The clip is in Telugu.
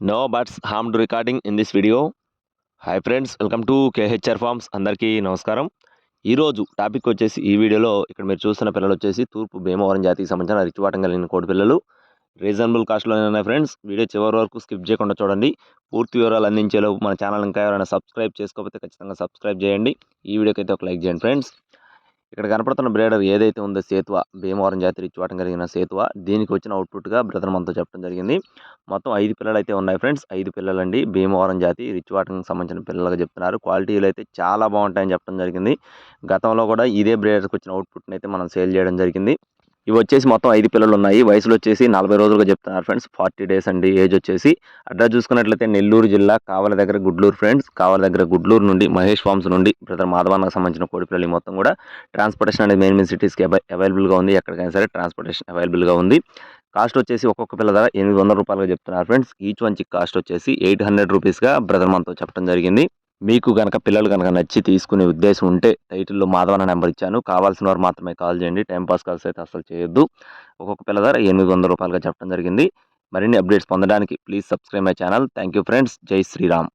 No buts to recording in this video hi friends welcome to KHR farms అందరికీ నమస్కారం. ఈరోజు టాపిక్ వచ్చేసి ఈ వీడియోలో ఇక్కడ మీరు చూస్తున్న పిల్లలు వచ్చేసి తూర్పు భీమవరం జాతికి సంబంధించిన రిచ్వాటం కలిగిన కోడి పిల్లలు. రీజనబుల్ కాస్ట్లోనే ఉన్నాయి ఫ్రెండ్స్ వీడియో చివరి వరకు స్కిప్ చేయకుండా చూడండి. పూర్తి వివరాలు అందించేలోపు మన ఛానల్ ఇంకా ఎవరైనా సబ్స్క్రైబ్ చేసుకోకపోతే ఖచ్చితంగా సబ్స్క్రైబ్ చేయండి. ఈ వీడియోకి అయితే ఒక లైక్ చేయండి ఫ్రెండ్స్ ఇక్కడ కనపడుతున్న బ్రేడర్ ఏదైతే ఉందో సేతువ భీమవరం జాతి రిచ్వాటం కలిగిన సేతువ దీనికి వచ్చిన అవుట్పుట్గా బ్రదర్ మనతో చెప్పడం జరిగింది. మొత్తం ఐదు పిల్లలు అయితే ఉన్నాయి ఫ్రెండ్స్. ఐదు పిల్లలండి. భీమవరం జాతి రిచ్వాటంకి సంబంధించిన పిల్లలుగా చెప్తున్నారు. క్వాలిటీలు అయితే చాలా బాగుంటాయని చెప్పడం జరిగింది. గతంలో కూడా ఇదే బ్రేడర్కి వచ్చిన అవుట్పుట్ని అయితే మనం సేల్ చేయడం జరిగింది. ఇవి వచ్చేసి మొత్తం ఐదు పిల్లలు ఉన్నాయి వయసులో వచ్చేసి నలభై రోజులుగా చెప్తున్నారు ఫ్రెండ్స్. ఫార్టీ డేస్ అండి ఏజ్ వచ్చేసి అడ్రస్ చూసుకున్నట్లయితే నెల్లూరు జిల్లా కావల దగ్గర గుడ్లూరు ఫ్రెండ్స్. కావల దగ్గర గుడ్లూరు నుండి మహేష్ ఫార్మ్స్ నుండి బ్రదర్ మాధవానికి సంబంధించిన కోడి పిల్లలు ఈ మొత్తం కూడా ట్రాన్స్పోర్టేషన్ అనేది మెయిన్ మెయిన్ సిటీస్కి అవైలబుల్గా ఉంది. ఎక్కడికైనా సరే ట్రాన్స్పోర్టేషన్ అవైలబుల్గా ఉంది. కాస్ట్ వచ్చేసి ఒక్కొక్క పిల్ల ధర ఎనిమిది వందల రూపాయలుగా చెప్తున్నారు friends. Each one chick cost వచ్చేసి ఎయిట్ హండ్రెడ్ రూపీస్గా బ్రదర్ మనతో చెప్పడం జరిగింది. మీకు కనుక పిల్లలు కనుక నచ్చి తీసుకునే ఉద్దేశం ఉంటే టైటిల్లో మాధవన నెంబర్ ఇచ్చాను. కావాల్సిన వారు మాత్రమే కాల్ చేయండి. టైంపాస్ కాల్స్ అయితే అసలు చేయొద్దు. ఒక్కొక్క పిల్ల ధర ఎనిమిది వందల రూపాయలుగా చెప్పడం జరిగింది. మరిన్ని అప్డేట్స్ పొందడానికి please subscribe my channel. Thank you friends జై శ్రీరామ్.